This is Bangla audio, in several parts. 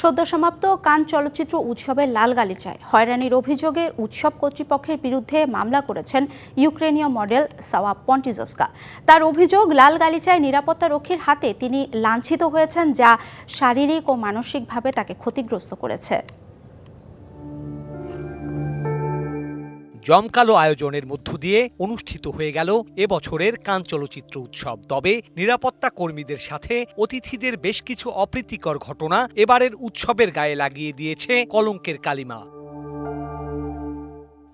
সদ্য সমাপ্ত কান চলচ্চিত্র উৎসবের লাল গালিচায় হয়রানির অভিযোগে উৎসব কর্তৃপক্ষের বিরুদ্ধে মামলা করেছেন ইউক্রেনীয় মডেল সাওয়া পন্টিজোস্কা। তার অভিযোগ লাল গালিচায় নিরাপত্তা রক্ষীর হাতে তিনি লাঞ্ছিত হয়েছেন, যা শারীরিক ও মানসিকভাবে তাকে ক্ষতিগ্রস্ত করেছে। জমকালো আয়োজনের মধ্য দিয়ে অনুষ্ঠিত হয়ে গেল এবছরের কান চলচ্চিত্র উৎসব। তবে নিরাপত্তা কর্মীদের সাথে অতিথিদের বেশ কিছু অপ্রীতিকর ঘটনা এবারের উৎসবের গায়ে লাগিয়ে দিয়েছে কলঙ্কের কালিমা।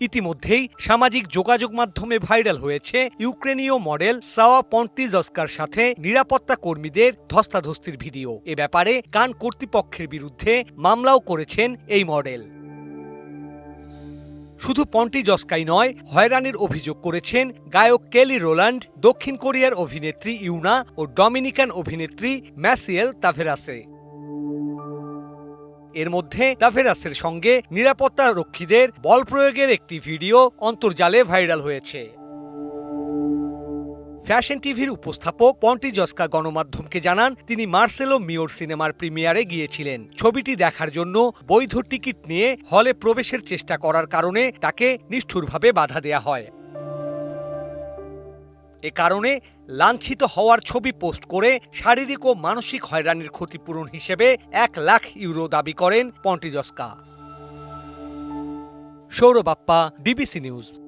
ইতিমধ্যেই সামাজিক যোগাযোগ মাধ্যমে ভাইরাল হয়েছে ইউক্রেনীয় মডেল সাওয়া পন্টিজস্কার সাথে নিরাপত্তা কর্মীদের ধস্তাধস্তির ভিডিও। এ ব্যাপারে কান কর্তৃপক্ষের বিরুদ্ধে মামলাও করেছেন এই মডেল। শুধু পন্টি জস্কাই নয়, হয়রানির অভিযোগ করেছেন গায়ক কেলি রোল্যান্ড দক্ষিণ কোরিয়ার অভিনেত্রী ইউনা ও ডমিনিকান অভিনেত্রী ম্যাসিয়েল তাভেরাসে। এর মধ্যে তাভেরাসের সঙ্গে নিরাপত্তা রক্ষীদের বল প্রয়োগের একটি ভিডিও অন্তর্জালে ভাইরাল হয়েছে। ফ্যাশন টিভির উপস্থাপক পন্টি জস্কা গণমাধ্যমকে জানান, তিনি মার্সেলো মিওর সিনেমার প্রিমিয়ারে গিয়েছিলেন। ছবিটি দেখার জন্য বৈধ টিকিট নিয়ে হলে প্রবেশের চেষ্টা করার কারণে তাকে নিষ্ঠুরভাবে বাধা দেয়া হয়। এ কারণে লাঞ্ছিত হওয়ার ছবি পোস্ট করে শারীরিক ও মানসিক হয়রানির ক্ষতিপূরণ হিসেবে এক লাখ ইউরো দাবি করেন পন্টিজস্কা সৌরবাপ্পা ডিবিসি নিউজ।